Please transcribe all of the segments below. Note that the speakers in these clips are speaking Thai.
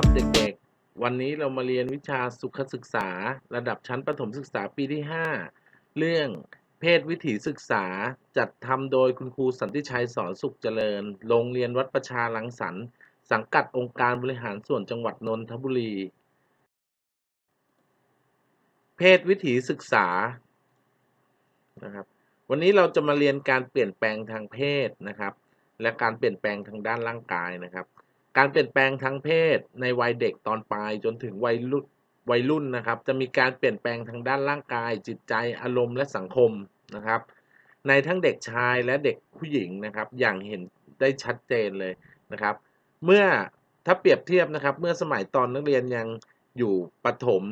ครับเด็กๆ วันนี้เรามาเรียนวิชาสุขศึกษา ระดับชั้นประถมศึกษาปีที่ 5 เรื่องเพศวิถีศึกษาจัดทำโดยคุณครูสันติชัยสอนสุขเจริญ โรงเรียนวัดประชาลังสรรค์สังกัดองค์การบริหารส่วนจังหวัดนนทบุรี เพศวิถีศึกษานะครับวันนี้เราจะมาเรียนการเปลี่ยนแปลงทางเพศนะครับ และการเปลี่ยนแปลงทางด้านร่างกายนะครับ การเปลี่ยนแปลงทางเพศในวัยเด็กตอนปลายจนถึงวัยรุ่นวัยรุ่นนะครับ จะมีการเปลี่ยนแปลงทางด้านร่างกาย จิตใจอารมณ์และสังคมนะครับ ในทั้งเด็กชายและเด็กผู้หญิงนะครับ อย่างเห็นได้ชัดเจนเลยนะครับ เมื่อถ้าเปรียบเทียบนะครับ เมื่อสมัยตอนนักเรียนยังอยู่ประถม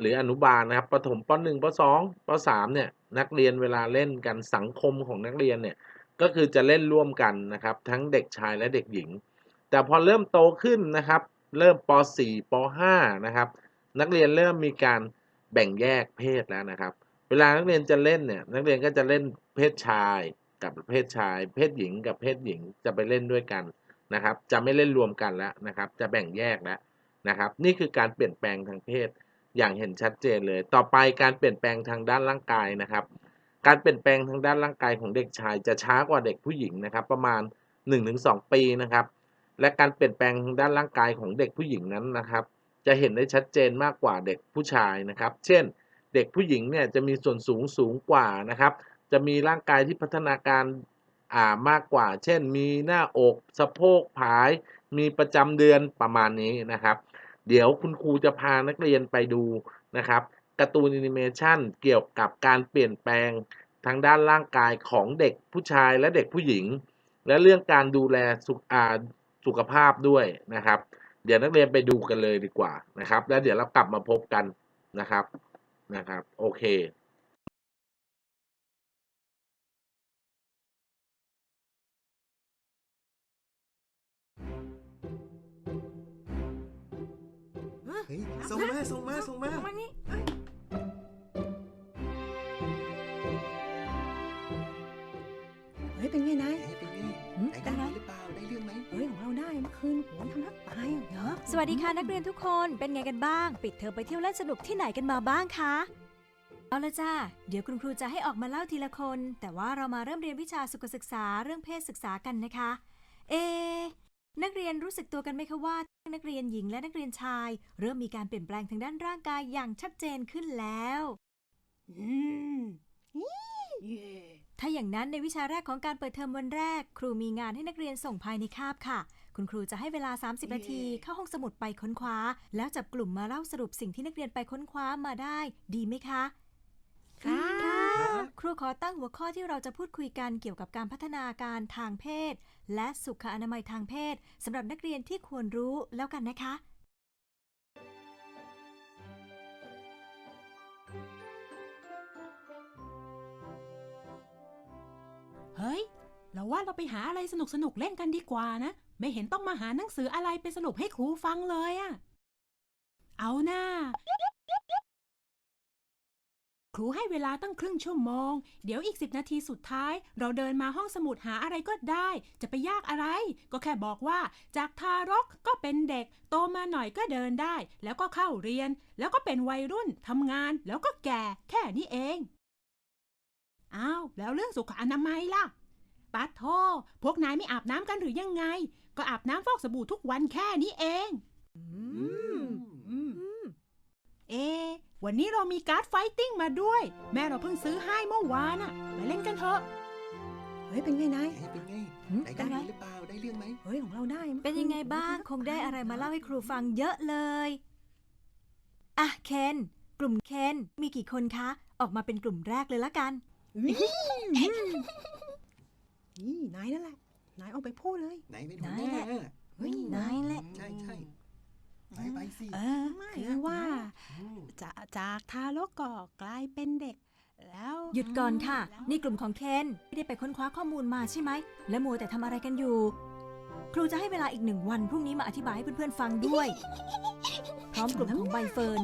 หรืออนุบาลนะครับประถมป .1 ป .2 ป .3 เนี่ยนักเรียนเวลาเล่นกันสังคมของนักเรียนเนี่ยก็คือจะเล่นร่วมกันนะครับ ทั้งเด็กชายและเด็กหญิง แต่พอเริ่มโตขึ้นนะครับ เริ่มป .4 ป .5 นะครับ นักเรียนเริ่มมีการแบ่งแยกเพศแล้วนะครับ เวลานักเรียนจะเล่นเนี่ย นักเรียนก็จะเล่นเพศชายกับเพศชาย เพศหญิงกับเพศหญิงจะไปเล่นด้วยกันนะครับ จะไม่เล่นรวมกันแล้วนะครับ จะแบ่งแยกแล้วนะครับ นี่คือการเปลี่ยนแปลงทางเพศอย่างเห็นชัดเจนเลย ต่อไปการเปลี่ยนแปลงทางด้านร่างกายนะครับ การเปลี่ยนแปลงทางด้านร่างกายของเด็กชาย จะช้ากว่าเด็กผู้หญิงนะครับ ประมาณ 1-2 ปีนะครับ และการเปลี่ยนแปลงทางด้านร่างกายของเด็กผู้หญิงนั้นนะครับ จะเห็นได้ชัดเจนมากกว่าเด็กผู้ชายนะครับ เช่น เด็กผู้หญิงเนี่ยจะมีส่วนสูงสูงกว่านะครับ จะมีร่างกายที่พัฒนาการอ่ามากกว่า เช่น มีหน้าอกสะโพกผาย มีประจำเดือนประมาณนี้นะครับ เดี๋ยวคุณครูจะพานักเรียนไปดูนะครับการ์ตูนแอนิเมชันเกี่ยวกับการเปลี่ยนแปลงทางด้านร่างกายของเด็กผู้ชายและเด็กผู้หญิง และเรื่องการดูแลสุขอ่า สุขภาพด้วยนะครับ เดี๋ยวนักเรียนไปดูกันเลยดีกว่านะครับ แล้วเดี๋ยวเรากลับมาพบกันนะครับนะครับ โอเคเฮ้ยส่งมาส่งมาส่งมามานี่เฮ้ยเป็นไงนาย เรื่องไหมเฮ้ยของเราได้เมื่อคืนโหทำทักตายเหรอสวัสดีค่ะนักเรียนทุกคนเป็นไงกันบ้าง ปิดเทอมไปเที่ยวเล่นสนุกที่ไหนกันมาบ้างคะเอาละจ้าเดี๋ยวคุณครูจะให้ออกมาเล่าทีละคน แต่ว่าเรามาเริ่มเรียนวิชาสุขศึกษาเรื่องเพศศึกษากันนะคะ เอะนักเรียนรู้สึกตัวกันไหมคะว่านักเรียนหญิงและนักเรียนชาย เริ่มมีการเปลี่ยนแปลงทางด้านร่างกายอย่างชัดเจนขึ้นแล้ว อืมเย่ ถ้าอย่างนั้นในวิชาแรกของการเปิดเทอมวันแรก ครูมีงานให้นักเรียนส่งภายในคาบค่ะ คุณครูจะให้เวลา 30 นาทีเข้าห้องสมุดไปค้นคว้า แล้วจับกลุ่มมาเล่าสรุปสิ่งที่นักเรียนไปค้นคว้ามาได้ ดีไหมคะค่ะครูขอตั้งหัวข้อที่เราจะพูดคุยกันเกี่ยวกับการพัฒนาการทางเพศ และสุขอนามัยทางเพศสำหรับนักเรียนที่ควรรู้แล้วกันนะคะ ฮ้ย เราว่าเราไปหาอะไรสนุกสนุกเล่นกันดีกว่านะ ไม่เห็นต้องมาหาหนังสืออะไรไปสรุปให้ครูฟังเลยอะเอาหน้า ครูให้เวลาตั้งครึ่งชั่วโมง เดี๋ยวอีกสิบนาทีสุดท้าย เราเดินมาห้องสมุดหาอะไรก็ได้ จะไปยากอะไร ก็แค่บอกว่า จากทารกก็เป็นเด็ก โตมาหน่อยก็เดินได้ แล้วก็เข้าเรียน แล้วก็เป็นวัยรุ่นทำงาน แล้วก็แก่ แค่นี้เอง อ้าวแล้วเรื่องสุขอนามัยล่ะปัดโทพวกนายไม่อาบน้ำกันหรือยังไง ก็อาบน้ำฟอกสบู่ทุกวันแค่นี้เองอืมอืมเอะวันนี้เรามีการ์ดไฟติ้งมาด้วย แม่เราเพิ่งซื้อให้เมื่อวานอะมาเล่นกันเถอะ เฮ้ย เป็นไงนายเอ๊ะเป็นไงหืมได้เป็นไงได้หรือเปล่าได้เรื่องไหมเฮ้ยของเราได้มื่อเป็นคืยังไงบ้าง คงได้อะไรมาเล่าให้ครูฟังเยอะเลยอะเคน กลุ่มเคน มีกี่คนคะ ออกมาเป็นกลุ่มแรกเลยละกัน นี่นายนั่นแหละ นายเอาไปพูดเลย ไหนเป็นไหนหัวหน้าแหละเฮ้ยนายแหละ ใช่ใช่ไปไปสิเออไม่คืออะว่าอืมจะจากทารกก็กลายเป็นเด็ก แล้วหยุดก่อนค่ะแล้วนี่กลุ่มของเคนไม่ได้ไปค้นคว้าข้อมูลมาใช่ไหม และมัวแต่ทำอะไรกันอยู่ ครูจะให้เวลาอีกหนึ่งวันพรุ่งนี้มาอธิบายให้เพื่อนๆฟังด้วย พร้อมกลุ่มของใบเฟิร์น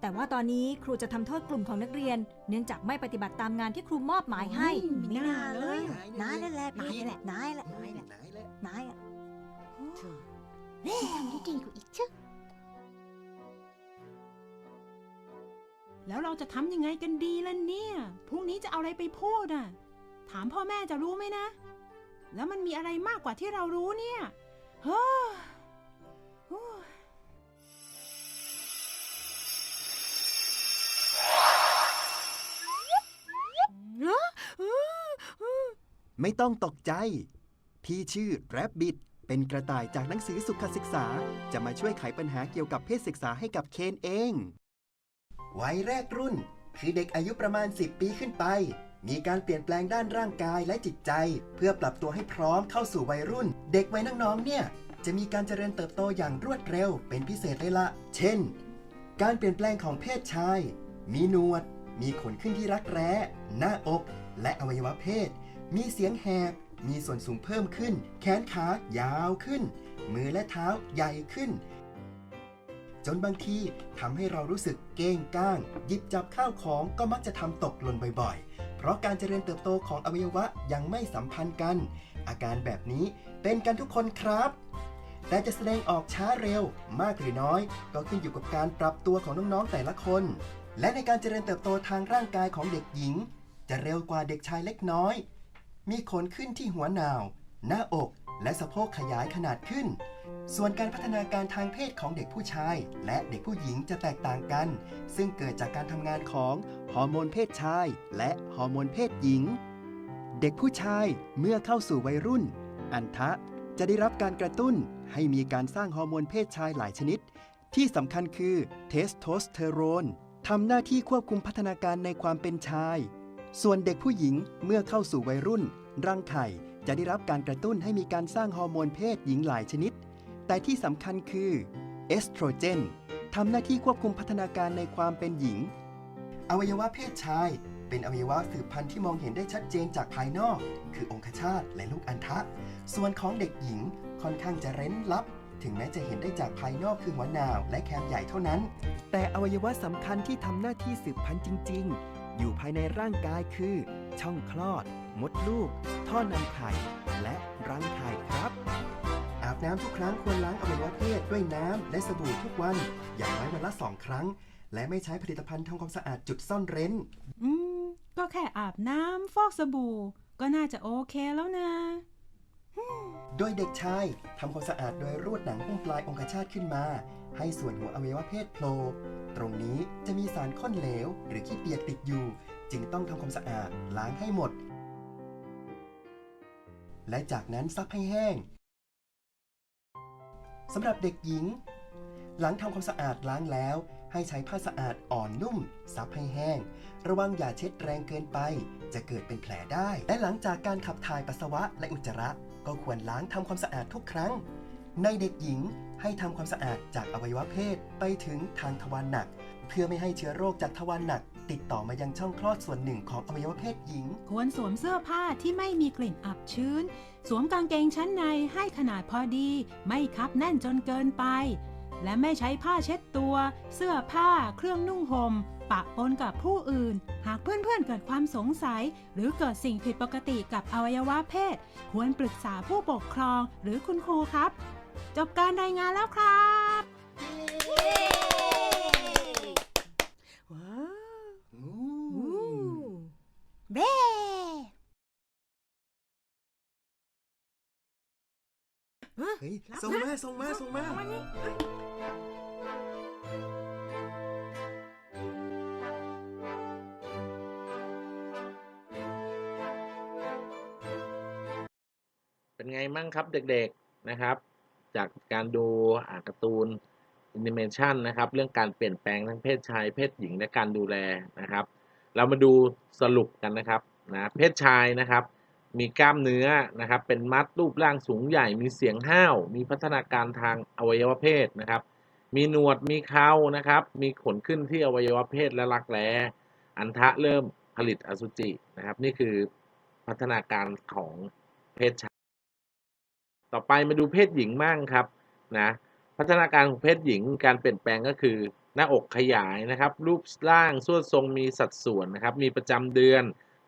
แต่ว่าตอนนี้ครูจะทำโทษกลุ่มของนักเรียน เนื่องจากไม่ปฏิบัติตามงานที่ครูมอบหมายให้ ไม่น่าเลยนายนั่นแหละนายแหละนายแหละนายแหละนายแหละนายอะโอ้ทำได้ดีกว่าอีกชึแล้วเราจะทำยังไงกันดีล่ะเนี่ยพรุ่งนี้จะเอาอะไรไปพูดอะ ถามพ่อแม่จะรู้ไหมนะ แล้วมันมีอะไรมากกว่าที่เรารู้เนี่ย เฮ้อ ไม่ต้องตกใจ พี่ชื่อแรบบิทเป็นกระต่ายจากหนังสือสุขศึกษา จะมาช่วยไขปัญหาเกี่ยวกับเพศศึกษาให้กับเคนเอง วัยแรกรุ่น คือเด็กอายุประมาณ 10 ปีขึ้นไป มีการเปลี่ยนแปลงด้านร่างกายและจิตใจ เพื่อปรับตัวให้พร้อมเข้าสู่วัยรุ่น เด็กวัยน้องๆเนี่ย จะมีการเจริญเติบโตอย่างรวดเร็ว เป็นพิเศษเลยละ เช่น การเปลี่ยนแปลงของเพศชาย มีหนวด มีขนขึ้นที่รักแร้ หน้าอก และอวัยวะเพศ มีเสียงแหบ มีส่วนสูงเพิ่มขึ้น แขนขายาวขึ้น มือและเท้าใหญ่ขึ้น จนบางทีทำให้เรารู้สึกเก้งก้าง หยิบจับข้าวของก็มักจะทำตกหล่นบ่อยๆ เพราะการเจริญเติบโตของอวัยวะยังไม่สัมพันธ์กัน อาการแบบนี้เป็นกันทุกคนครับแต่จะแสดงออกช้าเร็วมากหรือน้อย ก็ขึ้นอยู่กับการปรับตัวของน้องๆแต่ละคน และในการเจริญเติบโตทางร่างกายของเด็กหญิง จะเร็วกว่าเด็กชายเล็กน้อย มีขนขึ้นที่หัวหนาว หน้าอก และสะโพกขยายขนาดขึ้น ส่วนการพัฒนาการทางเพศของเด็กผู้ชาย และเด็กผู้หญิงจะแตกต่างกัน ซึ่งเกิดจากการทำงานของฮอร์โมนเพศชาย และฮอร์โมนเพศหญิง เด็กผู้ชายเมื่อเข้าสู่วัยรุ่น อันทะจะได้รับการกระตุ้นให้มีการสร้างฮอร์โมนเพศชายหลายชนิด ที่สำคัญคือเทสโทสเตอโรนทำหน้าที่ควบคุมพัฒนาการในความเป็นชาย ส่วนเด็กผู้หญิงเมื่อเข้าสู่วัยรุ่นรังไข่จะได้รับการกระตุ้นให้มีการสร้างฮอร์โมนเพศหญิงหลายชนิด แต่ที่สำคัญคือเอสโตรเจนทำหน้าที่ควบคุมพัฒนาการในความเป็นหญิง อวัยวะเพศชาย เป็นอวัยวะสืบพันธุ์ที่มองเห็นได้ชัดเจนจากภายนอก คือองคชาตและลูกอัณฑะส่วนของเด็กหญิงค่อนข้างจะเร้นลับ ถึงแม้จะเห็นได้จากภายนอกคือหัวนาวและแคมใหญ่เท่านั้น แต่อวัยวะสำคัญที่ทำหน้าที่สืบพันธุ์จริง ๆ อยู่ภายในร่างกายคือ ช่องคลอด มดลูก ท่อนำไข่ และรังไข่ครับ อาบน้ำทุกครั้งควรล้างอวัยวะเพศด้วยน้ำและสบู่ทุกวัน อย่างน้อยวันละสองครั้ง และไม่ใช้ผลิตภัณฑ์ทำความสะอาดจุดซ่อนเร้น อืม ก็แค่อาบน้ำฟอกสบู่ ก็น่าจะโอเคแล้วนะ โดยเด็กชายทำความสะอาดโดยรูดหนังหุ้มปลายองคชาตขึ้นมา ให้ส่วนหัวอวัยวะเพศโผล่ตรงนี้จะมีสารข้นเหลว หรือขี้เปียกติดอยู่ จึงต้องทำความสะอาดล้างให้หมด และจากนั้นซักให้แห้งสำหรับเด็กหญิง หลังทำความสะอาดล้างแล้ว ให้ใช้ผ้าสะอาดอ่อนนุ่ม ซับให้แห้ง ระวังอย่าเช็ดแรงเกินไป จะเกิดเป็นแผลได้ และหลังจากการขับถ่ายปัสสาวะและอุจจาระ ก็ควรล้างทำความสะอาดทุกครั้ง ในเด็กหญิง ให้ทำความสะอาดจากอวัยวะเพศไปถึงทางทวารหนัก เพื่อไม่ให้เชื้อโรคจากทวารหนัก ติดต่อมายังช่องคลอดส่วนหนึ่งของอวัยวะเพศหญิง ควรสวมเสื้อผ้าที่ไม่มีกลิ่นอับชื้น สวมกางเกงชั้นในให้ขนาดพอดี ไม่คับแน่นจนเกินไป และไม่ใช้ผ้าเช็ดตัว เสื้อผ้า เครื่องนุ่งหม่มปะปนกับผู้อื่น หากเพื่อนๆเกิดความสงสัย หรือเกิดสิ่งผิดปกติกับอวัยวะเพศ ควรปรึกษาผู้ปกครองหรือคุณครูครับ จบการรายงานแล้วครับว้าวอือู้มเบ้เฮ้ยส่งมาส่งมาส่งมาเป็นไงมั่งครับเด็กๆนะครับ จากการดูการ์ตูนแอนิเมชันนะครับเรื่องการเปลี่ยนแปลงทั้งเพศชาย เพศหญิงและการดูแลนะครับ เรามาดูสรุปกันนะครับนะเพศชายนะครับ มีกล้ามเนื้อนะครับ เป็นมัดรูปร่างสูงใหญ่ มีเสียงห้าว มีพัฒนาการทางอวัยวะเพศนะครับ มีหนวดมีเครานะครับ มีขนขึ้นที่อวัยวะเพศและรักแร้อันทะเริ่มผลิตอสุจินะครับ นี่คือพัฒนาการของเพศชาย ต่อไปมาดูเพศหญิงมั่งครับนะพัฒนาการของเพศหญิงการเปลี่ยนแปลงก็คือ หน้าอกขยายนะครับ รูปร่างส่วนทรงมีสัดส่วนนะครับ มีประจำเดือน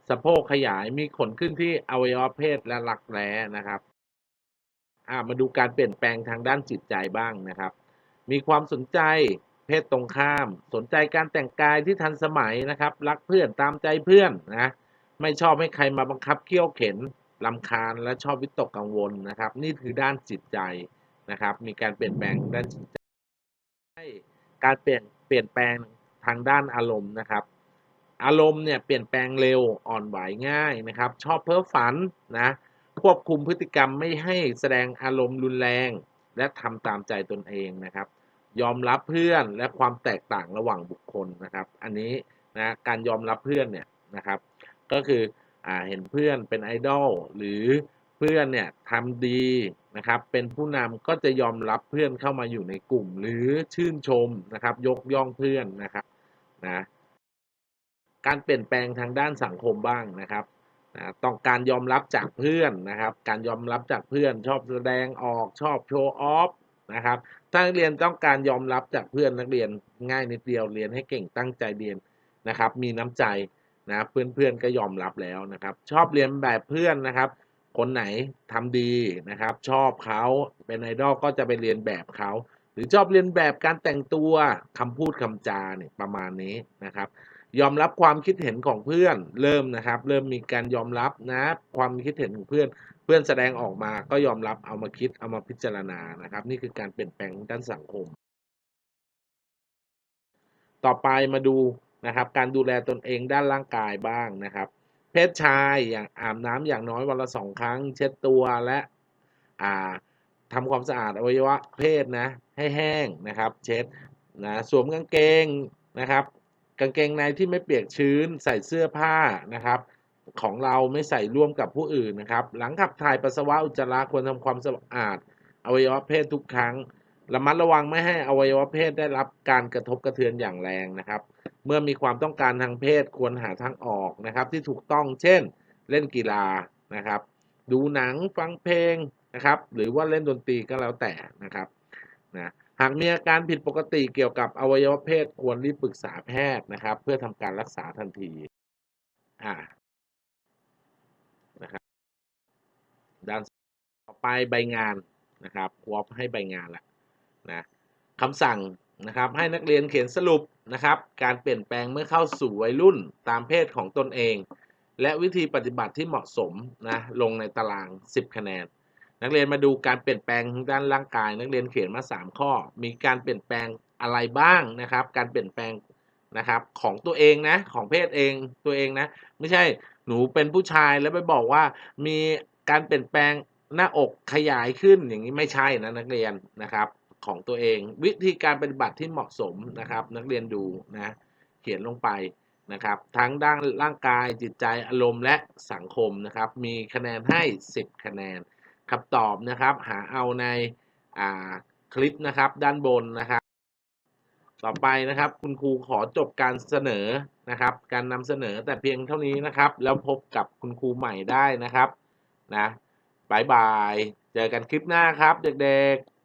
สะโพกขยายมีขนขึ้นที่อวัยวะเพศและรักแร้นะครับอ่ามาดูการเปลี่ยนแปลงทางด้านจิตใจบ้างนะครับ มีความสนใจเพศตรงข้าม สนใจการแต่งกายที่ทันสมัยนะครับ รักเพื่อนตามใจเพื่อนนะไม่ชอบให้ใครมาบังคับเคี่ยวเข็น ลำคาญและชอบวิตกกังวลนะครับ นี่คือด้านจิตใจนะครับ มีการเปลี่ยนแปลงด้านจิตใจให้การเปลี่ยนเปลี่ยนแปลงทางด้านอารมณ์นะครับ อารมณ์เนี่ยเปลี่ยนแปลงเร็วอ่อนไหวง่ายนะครับ ชอบเพ้อฝันนะควบคุมพฤติกรรมไม่ให้แสดงอารมณ์รุนแรง และทำตามใจตนเองนะครับ ยอมรับเพื่อนและความแตกต่างระหว่างบุคคลนะครับ อันนี้นะการยอมรับเพื่อนเนี่ยนะครับ ก็คือ อ่าเห็นเพื่อนเป็นไอดอลหรือเพื่อนเนี่ยทำดีนะครับเป็นผู้นำก็จะยอมรับเพื่อนเข้ามาอยู่ในกลุ่ม หรือชื่นชมนะครับ ยกย่องเพื่อนนะครับนะการเปลี่ยนแปลงทางด้านสังคมบ้างนะครับนะต้องการยอมรับจากเพื่อนนะครับ การยอมรับจากเพื่อนชอบแสดงออกชอบโชว์ออฟนะครับถ้านักเรียนต้องการยอมรับจากเพื่อนนักเรียนง่ายนิดเดียวเรียนให้เก่งตั้งใจเรียนนะครับ มีน้ำใจ นะเพื่อนๆก็ยอมรับแล้วนะครับ ชอบเรียนแบบเพื่อนนะครับ คนไหนทำดีนะครับ ชอบเขาเป็นไอดอลก็จะไปเรียนแบบเขาหรือชอบเรียนแบบการแต่งตัวคำพูดคำจาเนี่ยประมาณนี้นะครับ ยอมรับความคิดเห็นของเพื่อนเริ่มนะครับ เริ่มมีการยอมรับนะความคิดเห็นของเพื่อน เพื่อนแสดงออกมาก็ยอมรับเอามาคิดเอามาพิจารณานะครับ นี่คือการเปลี่ยนแปลงด้านสังคม ต่อไปมาดู นะครับ การดูแลตนเองด้านร่างกายบ้างนะครับ เพศชายอย่างอาบน้ำอย่างน้อยวันละสองครั้ง เช็ดตัวและอ่าทำความสะอาดอวัยวะเพศนะให้แห้งนะครับ เช็ดนะสวมกางเกงนะครับ กางเกงในที่ไม่เปียกชื้น ใส่เสื้อผ้านะครับของเราไม่ใส่ร่วมกับผู้อื่นนะครับ หลังขับถ่ายปัสสาวะอุจจาระควรทำความสะอาดอวัยวะเพศทุกครั้ง ระมัดระวังไม่ให้อวัยวะเพศได้รับการกระทบกระเทือนอย่างแรงนะครับ เมื่อมีความต้องการทางเพศควรหาทางออกนะครับ ที่ถูกต้องเช่น เล่นกีฬานะครับ ดูหนังฟังเพลงนะครับ หรือว่าเล่นดนตรีก็แล้วแต่นะครับนะหากมีอาการผิดปกติเกี่ยวกับอวัยวะเพศควรรีบปรึกษาแพทย์นะครับ เพื่อทำการรักษาทันทีอ่านะครับด้านต่อไปใบงานนะครับวอปให้ใบงานละ นะคำสั่งนะครับให้นักเรียนเขียนสรุปนะครับการเปลี่ยนแปลงเมื่อเข้าสู่วัยรุ่นตามเพศของตนเอง และวิธีปฏิบัติที่เหมาะสมนะลงในตาราง 10 คะแนน นักเรียนมาดูการเปลี่ยนแปลงทางด้านร่างกาย นักเรียนเขียนมา 3 ข้อ มีการเปลี่ยนแปลงอะไรบ้างนะครับ การเปลี่ยนแปลงนะครับของตัวเองนะของเพศเองตัวเองนะไม่ใช่หนูเป็นผู้ชายแล้วไปบอกว่ามีการเปลี่ยนแปลงหน้าอกขยายขึ้นอย่างนี้ไม่ใช่นะนักเรียนนะครับ ของตัวเอง วิธีการปฏิบัติที่เหมาะสมนะครับ นักเรียนดูนะเขียนลงไปนะครับ ทั้งด้านร่างกายจิตใจอารมณ์และสังคมนะครับ มีคะแนนให้ 10 คะแนนคำตอบนะครับ หาเอาในาคลิปนะครับด้านบนนะครับ ต่อไปนะครับคุณครูขอจบการเสนอนะครับ การนำเสนอแต่เพียงเท่านี้นะครับ แล้วพบกับคุณครูใหม่ได้นะครับนะบายบาย เจอกันคลิปหน้าครับเด็กๆ